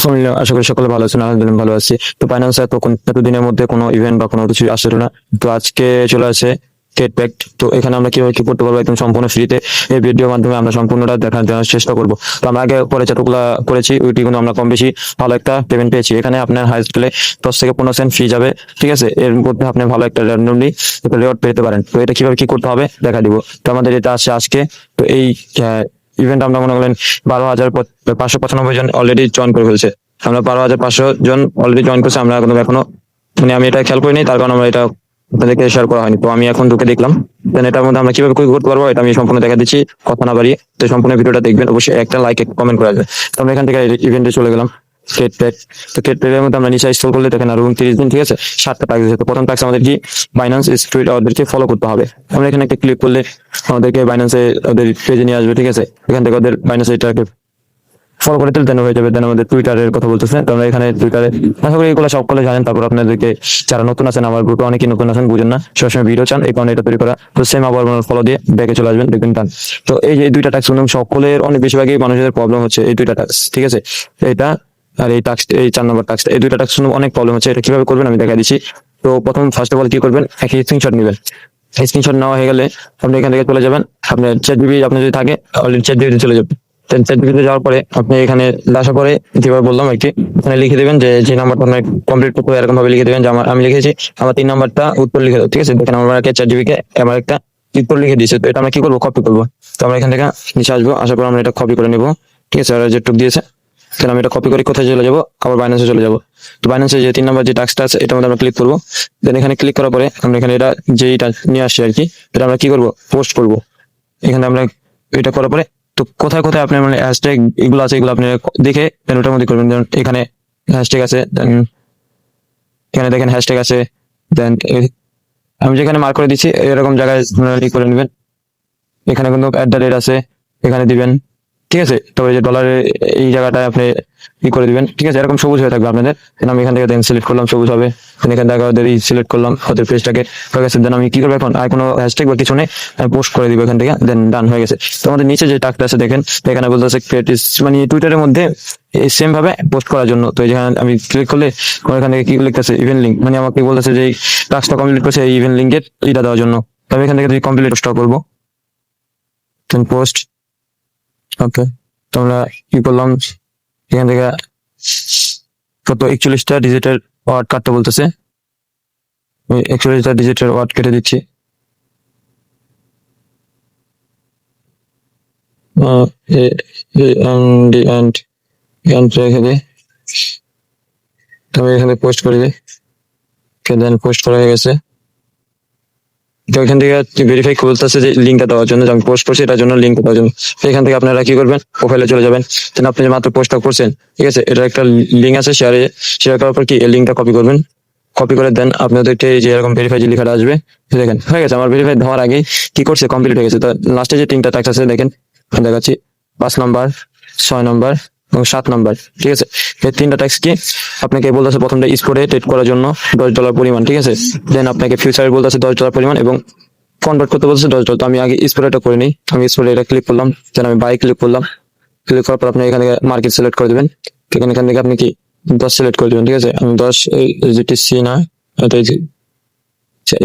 আসসালামু আশা করি সকলে ভালো আছেন, আলহামদুলিল্লাহ ভালো আছি। তো ফাইন্যান্স এতক্ষণ এতদিনের মধ্যে কোনো ইভেন্ট বা কোনো কিছু আসছিল না। তো আজকে চলে আসে প্যাক তো এখানে আমরা কীভাবে কি করতে পারব একদম সম্পূর্ণ ফ্রিতে এই ভিডিওর মাধ্যমে আমরা সম্পূর্ণটা দেখার দেওয়ার চেষ্টা করব। তো আমরা আগে পরে যতগুলা করেছি, ওইটি কিন্তু আমরা কম বেশি ভালো একটা পেমেন্ট পেয়েছি। এখানে আপনার হাই স্কুলে দশ থেকে পনেরো সেন্ট ফি যাবে। ঠিক আছে? এর মধ্যে আপনি ভালো একটা র্যান্ডমলি রেওয়ার্ড পেতে পারেন। তো এটা কীভাবে কি করতে হবে দেখা দিব। তো আমাদের এটা আসছে আজকে। তো এই ইভেন্ট আমরা মনে করেন বারো হাজার পাঁচশো পঁচানব্বই জন অলরেডি জয়েন করে ফেলছে। আমরা বারো হাজার পাঁচশো জন অলরেডি জয়েন করছে, আমরা এখন এখনও মানে আমি এটা খেয়াল করিনি, তার কারণ আমরা এটা আপনাদেরকে শেয়ার করা হয়নি। তো আমি এখন ঢুকে দেখলাম। দেন এটার মধ্যে আমরা কীভাবে করতে পারব, এটা আমি সম্পূর্ণ দেখা দিচ্ছি, কথা না বাড়িয়ে। তো সম্পূর্ণ ভিডিওটা দেখবেন, অবশ্যই একটা লাইক কমেন্ট করা যাবে। তো আমরা এখান থেকে ইভেন্টে চলে গেলাম। কেট প্যাক তো কেট প্যাকের মধ্যে আমরা নিচে স্টল করলে দেখেন আর উনত্রিশ দিন, ঠিক আছে? সাতটা প্যাক দিয়েছে। তো প্রথম প্যাক আমাদের কি? বাইন্যান্স স্ট্রিট ওদেরকে ফলো করতে হবে। আমরা এখানে একটা ক্লিক করলে আমাদেরকে বাইন্যান্সে ওদের পেজে নিয়ে আসবে, ঠিক আছে? এখান থেকে ওদের বাইন্যান্সে এটাকে ফলো করে দিলে দেন হয়ে যাবে। দেন আমাদের টুইটারের কথা বলতেছে। তো আমরা এখানে টুইটারে আশা করি এগুলো সকলে জানেন। তারপর আপনাদেরকে যারা নতুন আছেন, আমার গ্রুপে অনেকেই নতুন আছেন, বুঝেন না। সবসময় ভিডিও চান, এই কারণে এটা তৈরি করা। তো সেম আবার ফলো দিয়ে ব্যাকে চলে আসবেন, দেখবেন টান তো এই যে দুইটা ট্যাক্স সকলের অনেক বেশিরভাগই মানুষের প্রবলেম হচ্ছে এই দুইটা ট্যাক্স ঠিক আছে? এটা আর এই টাক্স এই চার নম্বর টাক্স এই দুইটা টাক্স অনেক প্রবলেম হচ্ছে এটা কীভাবে করবেন আমি দেখা দিচ্ছি। তো প্রথম ফার্স্ট অফ অল কি করবেন একটা স্ক্রিনশট নেবেন। স্ক্রিনশট নেওয়া হয়ে গেলে আপনি এখান থেকে চলে যাবেন আপনার চ্যাট জিবি আপনার যদি থাকে অলরেডি চ্যাট জিবিতে চলে যাবেন। চ্যাট যাওয়ার পরে আপনি এখানে আসার পরে যেভাবে বললাম কি, এখানে লিখে দেবেন যে যে নাম্বারটা আপনার কমপ্লিট করতে এরকম ভাবে লিখে দেবেন যে আমার, আমি লিখেছি, আমার তিন নাম্বারটা উত্তর লিখে দাও, ঠিক আছে? দেখেন আমার চ্যাট জিবিকে আমার একটা উত্তর লিখে দিয়েছে, তো এটা আমরা কি করব? কপি করব। তো আমরা এখান থেকে নিচে আসব, আসার পর আমরা এটা কপি করে নেব, ঠিক আছে? যেটুক দিয়েছে তাহলে আমি এটা কপি করে কোথায় চলে যাব? আবার বাইন্যান্সে চলে যাব। তো বাইন্যান্সে যে তিন নাম্বার যে টাস্কটা আছে, এটার মধ্যে আমরা ক্লিক করব। দেন এখানে ক্লিক করার পরে আমরা এখানে এটা যেইটা নিয়ে আসছি আর কি এটা আমরা কি করব? পোস্ট করব। এখানে আমরা এটা করার পরে, তো কোথায় কোথায় আপনার মানে হ্যাশট্যাগ এগুলো আছে, এগুলো আপনি দেখে ওটার মধ্যে করবেন। যেমন এখানে হ্যাশট্যাগ আছে দেন এখানে দেখেন হ্যাশট্যাগ আছে দেন আমি যেখানে মার্ক করে দিচ্ছি, এরকম জায়গায় আপনারা করে নেবেন। এখানে কিন্তু অ্যাট দ্য রেট আছে, এখানে দিবেন। ঠিক আছে, তবে যে ডলারের এই জায়গাটায় আপনি ই করে দিবেন। ঠিক আছে, এরকম সবুজ হয়ে থাকবে আপনাদের। আমি এখান থেকে দেন সিলেক্ট করলাম, সবুজ হবে। এখান থেকে ওদের সিলেক্ট করলাম ওদের পেজটাকে। হয়ে গেছে দেন আমি কি করব এখন? আর কোনো হ্যাশট্যাগ বা কিছু নেই পোস্ট করে দিব এখান থেকে দেন ডান হয়ে গেছে। তো আমাদের নিচে যে টাকটা আছে দেখেন, এখানে বলতেছে ক্রিয়েটিভ মানে টুইটারের মধ্যে সেম ভাবে পোস্ট করার জন্য। তো যেখানে আমি ক্লিক করলে এখান থেকে কি লিখতেছে? ইভেন্ট লিঙ্ক মানে আমাকে বলতেছে যে টাস্কটা কমপ্লিট করছে, এই ইভেন্ট লিঙ্কের এটা দেওয়ার জন্য। তো আমি এখান থেকে কমপ্লিট পোস্টটা করব দেন পোস্ট ওকে তো আমরা কি করলাম? এখান থেকে কত? একচল্লিশটা ডিজিটের ওয়ার্ড কাটতে বলতেছে। একচল্লিশটা ডিজিটের ওয়ার্ড কেটে দিচ্ছি। তবে এখানে পোস্ট করে দিই। দেন পোস্ট করা হয়ে গেছে। তো এখান থেকে ভেরিফাই বলতেছে যে লিঙ্কটা দেওয়ার জন্য আমি পোস্ট করছি, এটার জন্য লিঙ্ক দেওয়ার জন্য। এখান থেকে আপনারা কি করবেন? প্রোফাইলে চলে যাবেন। দেন আপনি যে মাত্র পোস্টটা করছেন, ঠিক আছে? এটা একটা লিঙ্ক আছে শেয়ারে শেয়ার করার পর কি এই লিঙ্কটা কপি করবেন? কপি করে দেন আপনাদেরকে যে এরকম ভেরিফাই যে লেখাটা আসবে দেখেন, হয়ে গেছে। আমার ভেরিফাই হওয়ার আগে কি করছে? কমপ্লিট হয়ে গেছে। তো লাস্টে যে তিনটা ট্যাক্স আছে, দেখেন, দেখাচ্ছি। পাঁচ নাম্বার ছয় নাম্বার এবং সাত নাম্বার, ঠিক আছে? এই তিনটা ট্যাক্স কি? আপনাকে বলতেছে প্রথমটা স্পোর্টে ট্রেড করার জন্য দশ ডলার পরিমাণ, ঠিক আছে? দেন আপনাকে ফিউচারে বলতেছে দশ ডলার পরিমাণ এবং কনভার্ট করতে বলতেছে দশ ডলার তো আমি আগে স্পোর্টটা করে নিই। আমি স্পোর্টে এটা ক্লিক করলাম। দেন আমি বাই ক্লিক করলাম। ক্লিক করার পর আপনি এখানে মার্কেট সিলেক্ট করে দেবেন। এখানে এখান থেকে আপনি কি দশ সিলেক্ট করে দেবেন, ঠিক আছে? আমি দশ ইউজিটি সি না, এটা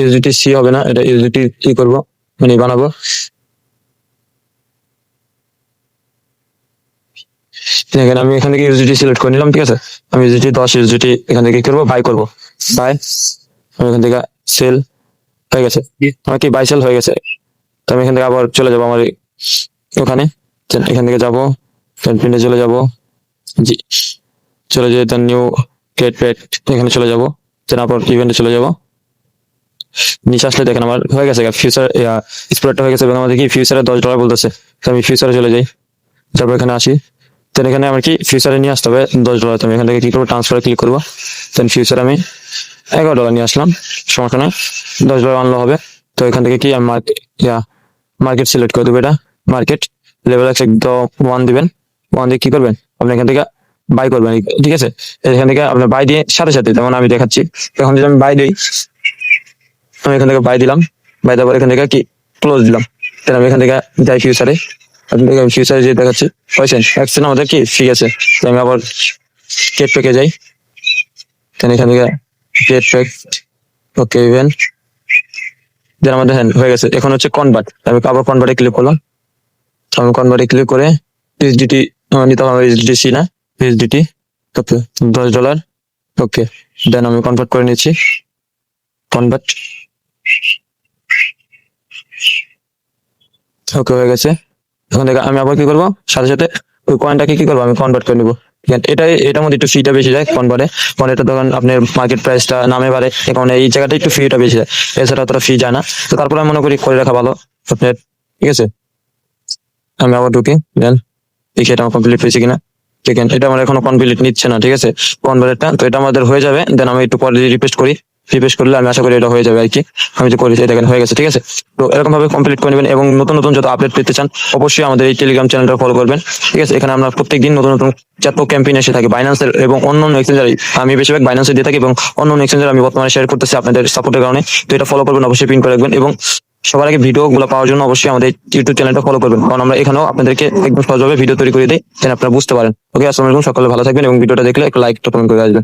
ইউজিটি সি হবে না, এটা ইউজিটি কি করব মানে বানাবো। দেখেন, আমি এখান থেকে ইউজিটি সিলেক্ট করে নিলাম, ঠিক আছে? আমি ইউজিটি দশ ইউজিটি এখান থেকে করব বাই করব। বাই আমি এখান থেকে সেল হয়ে গেছে। আমার কি বাই সেল হয়ে গেছে? তো আমি এখান থেকে আবার চলে যাব আমার ওখানে। এখান থেকে যাব প্রিন্টে চলে যাব। জি, চলে যেয়ে তার নিউ ক্রেড পেড এখানে চলে যাব। আবার ইভেন্টে চলে যাব। নিচে আসলে দেখেন আমার হয়ে গেছে ফিউচার স্প্রেডটা হয়ে গেছে এবং আমাদের কি ফিউচারে দশ ডলার বলতেছে। তো আমি ফিউচারে চলে যাই। তারপর এখানে আসি। দেন এখানে আমার কি? ফিউচারে নিয়ে আসতে হবে দশ ডলার আমি এখান থেকে কি করব? ট্রান্সফারে ক্লিক করব। দেন ফিউচার আমি এগারো ডলার নিয়ে আসলাম। সমস্যা নয় দশ ডলার আনলো হবে। তো এখান থেকে কি? আমি মার্কেট ইয়া মার্কেট সিলেক্ট করে দেবো এটা। মার্কেট লেভেল এক্স একদম ওয়ান দিবেন। ওয়ান দিয়ে কি করবেন? আপনি এখান থেকে বাই করবেন। ঠিক আছে? এখান থেকে আপনার বাই দিয়ে সাথে সাথে, যেমন আমি দেখাচ্ছি। এখন যদি আমি বাই দিই, আমি এখান থেকে বাই দিলাম। বাই দেওয়ার পর এখান থেকে কি? ক্লোজ দিলাম। তাহলে আমি এখান থেকে যাই ফিউচারে আপনি ফিউচারে যে দেখাচ্ছি, পাইছেন? একশন আমাদের কি? ফ্রি আছে। আমি আবার গেট প্যাকে যাই। দেন এখান থেকে get pack okay even then আমাদের হ্যান্ড হয়ে গেছে। এখন হচ্ছে কনভার্ট আমি আবার কনভার্টে ক্লিক করলাম। তো আমি কনভার্টে ক্লিক করে এসডিটি নিতে হবে এসডিসি না? এসডিটি ওকে দশ ডলার ওকে দেন আমি কনভার্ট করে নিচ্ছি। কনভার্ট ওকে হয়ে গেছে। এখন দেখো আমি আবার কি করব? সাথে সাথে ওই কয়েনটাকে কি করব? আমি কনভার্ট করে নিবো। এটা, এটার মধ্যে একটু ফিটা বেশি যায় কনভার্টে এটা তখন আপনার মার্কেট প্রাইসটা নামে বাড়ে। এখন এই জায়গাটা একটু ফিটা বেশি যায়। এছাড়া অতটা ফি যায় না। তো তারপরে আমি মনে করি করে রাখা ভালো। আপনার, ঠিক আছে? আমি আবার ঢুকি। দেন দেখি এটা আমার কমপ্লিট হয়েছে কিনা। ঠিক আছে এটা আমার এখনও কমপ্লিট নিচ্ছে না, ঠিক আছে? কনভার্টটা তো এটা আমাদের হয়ে যাবে। দেন আমি একটু পরে রিকোয়েস্ট করি। রিকোয়েস্ট করলে আমি আশা করি এটা হয়ে যাবে আর কি। আমি যে করি এটা এখানে হয়ে গেছে, ঠিক আছে? তো এরকম ভাবে কমপ্লিট করে নেবেন এবং নতুন নতুন যত আপডেট পেতে চান, অবশ্যই আমাদের এই টেলিগ্রাম চ্যানেলটা ফলো করবেন, ঠিক আছে? এখানে আমরা প্রত্যেকদিন নতুন নতুন যত ক্যাম্পেইন এসে থাকে বাইন্যান্সের এবং অন্য অন্য এক্সচেঞ্জার আমি বেশিরভাগ বাইন্যান্সে দিয়ে থাকি এবং অন্য অন্য এক্সচেঞ্জার আমি বর্তমানে শেয়ার করতেছি আপনাদের সাপোর্টের কারণে। তো এটা ফলো করবেন, অবশ্যই পিন করে রাখবেন এবং সবার আগে ভিডিও গুলো পাওয়ার জন্য অবশ্যই আমাদের ইউটিউব চ্যানেলটা ফলো করবেন। কারণ আমরা এখানেও আপনাদেরকে একদম সহজভাবে ভিডিও তৈরি করে দিই, যেন আপনারা বুঝতে পারেন। ওকে আসসালামু আলাইকুম, সকলে ভালো থাকবেন এবং ভিডিওটা দেখলে একটা লাইক কমেন্ট করে আসবেন।